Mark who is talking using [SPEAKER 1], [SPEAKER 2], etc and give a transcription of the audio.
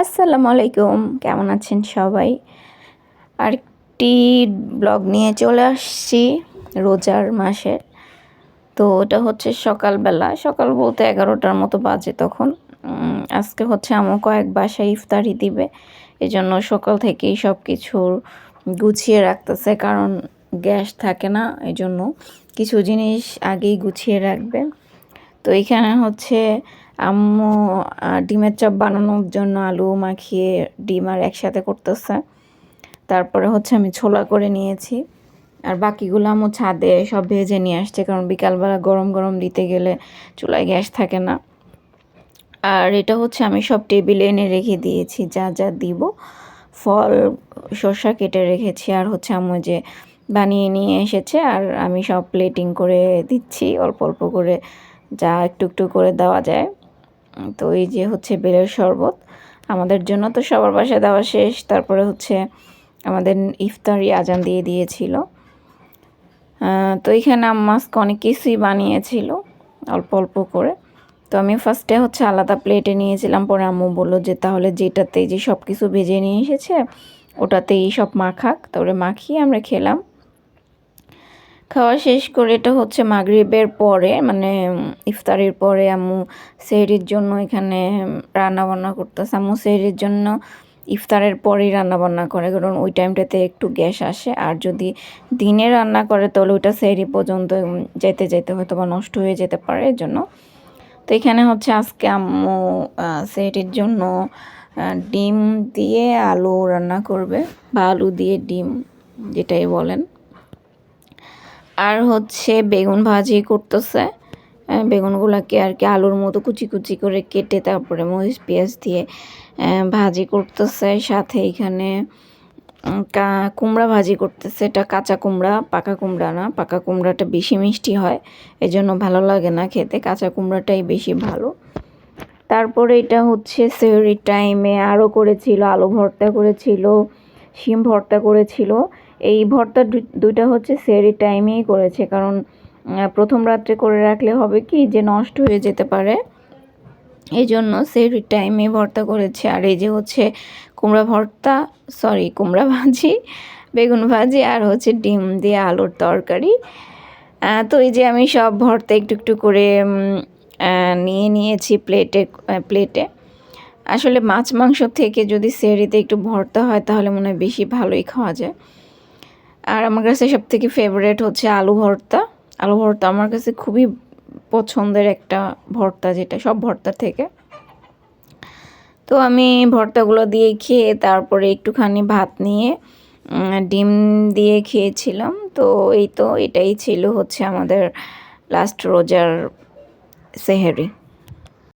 [SPEAKER 1] আসসালামু আলাইকুম। কেমন আছেন সবাই? আরেকটি ব্লগ নিয়ে চলে আসছি রোজার মাসের তো ওটা হচ্ছে সকালবেলা। সকাল বলতে এগারোটার মতো বাজে তখন। আজকে হচ্ছে আমার কয়েক বাসায় ইফতারি দিবে। এই জন্য সকাল থেকেই সব কিছু গুছিয়ে রাখতেছে। কারণ গ্যাস থাকে না এই জন্য কিছু জিনিস আগেই গুছিয়ে রাখবে। তো এখানে হচ্ছে আম্মু ডিমের চপ বানানোর জন্য আলু মাখিয়ে ডিম আর একসাথে করতেছে। তারপরে হচ্ছে আমি ছোলা করে নিয়েছি। আর বাকিগুলো আম্মু ছাদে সব ভেজে নিয়ে আসছে, কারণ বিকালবেলা গরম গরম দিতে গেলে চুলায় গ্যাস থাকে না। আর এটা হচ্ছে আমি সব টেবিলে এনে রেখে দিয়েছি, যা যা দিব। ফল, শসা কেটে রেখেছি, আর হচ্ছে আম্মু যে বানিয়ে নিয়ে এসেছে, আর আমি সব প্লেটিং করে দিচ্ছি, অল্প অল্প করে যা একটু একটু করে দেওয়া যায়। তো এই যে হচ্ছে বেলের শরবত, আমাদের জন্য তো সবার বাসায় দেওয়া শেষ। তারপরে হচ্ছে আমাদের ইফতারি আজান দিয়ে দিয়েছিল। তো এখানে আম্মাসকে অনেক কিছুই বানিয়েছিল, অল্প অল্প করে। তো আমি ফার্স্টে হচ্ছে আলাদা প্লেটে নিয়েছিলাম। পরে আম্মু বলল যে, তাহলে যেটাতে যে সব কিছু ভেজে নিয়ে এসেছে, ওটাতেই সব মাখাক। তারপরে মাখিয়ে আমরা খেলাম। খাওয়া শেষ করে এটা হচ্ছে মাগরিবের পরে মানে ইফতারের পরে আম্মু সেহরির জন্য এখানে রান্না বান্না করতেছে। আম্মু সেহরির জন্য ইফতারের পরেই রান্না বান্না করে, কারণ ওই টাইমটাতে একটু গ্যাস আসে। আর যদি দিনে রান্না করে, তাহলে ওইটা সেহরি পর্যন্ত যেতে যেতে হয়তো বা নষ্ট হয়ে যেতে পারে এর জন্য তো এখানে হচ্ছে আজকে আম্মু সেহরির জন্য ডিম দিয়ে আলু রান্না করবে, বা আলু দিয়ে ডিম, যেটাই বলেন। আর হচ্ছে বেগুন ভাজি করতেছে। বেগুনগুলোকে আর কি আলুর মতো কুচি কুচি করে কেটে তারপরে মরিচ, পেঁয়াজ দিয়ে ভাজি করতেছে। সাথে এখানে কুমড়া ভাজি করতেছে। এটা কাঁচা কুমড়া, পাকা কুমড়া না। পাকা কুমড়াটা বেশি মিষ্টি হয় এই জন্য ভালো লাগে না খেতে। কাঁচা কুমড়াটাই বেশি ভালো। তারপরে এটা হচ্ছে সেহরির টাইমে আরও করেছিল, আলু ভর্তা করেছিল, শিম ভর্তা করেছিল। এই ভর্তা দুইটা হচ্ছে সেহরির টাইমেই করেছে। কারণ প্রথম রাত্রে করে রাখলে হবে কি যে নষ্ট হয়ে যেতে পারে। এই জন্য সেহরির টাইমে ভর্তা করেছে। আর এই যে হচ্ছে কুমড়া ভর্তা, সরি, কুমড়া ভাজি, বেগুন ভাজি আর হচ্ছে ডিম দিয়ে আলুর তরকারি। তো এই যে আমি সব ভর্তা একটু একটু করে নিয়ে নিয়েছি প্লেটে প্লেটে। আসলে মাছ মাংস থেকে যদি সেহরিতে একটু ভর্তা হয় তাহলে মনে হয় বেশি ভালোই খাওয়া যায়। আর আমার কাছে সব থেকে ফেভারেট হচ্ছে আলু ভর্তা। আলু ভর্তা আমার কাছে খুবই পছন্দের একটা ভর্তা যেটা, সব ভর্তা থেকে। তো আমি ভর্তাগুলো দিয়ে খেয়ে তারপরে একটুখানি ভাত নিয়ে ডিম দিয়ে খেয়েছিলাম। তো এই তো এটাই ছিল হচ্ছে আমাদের লাস্ট রোজার সেহেরি।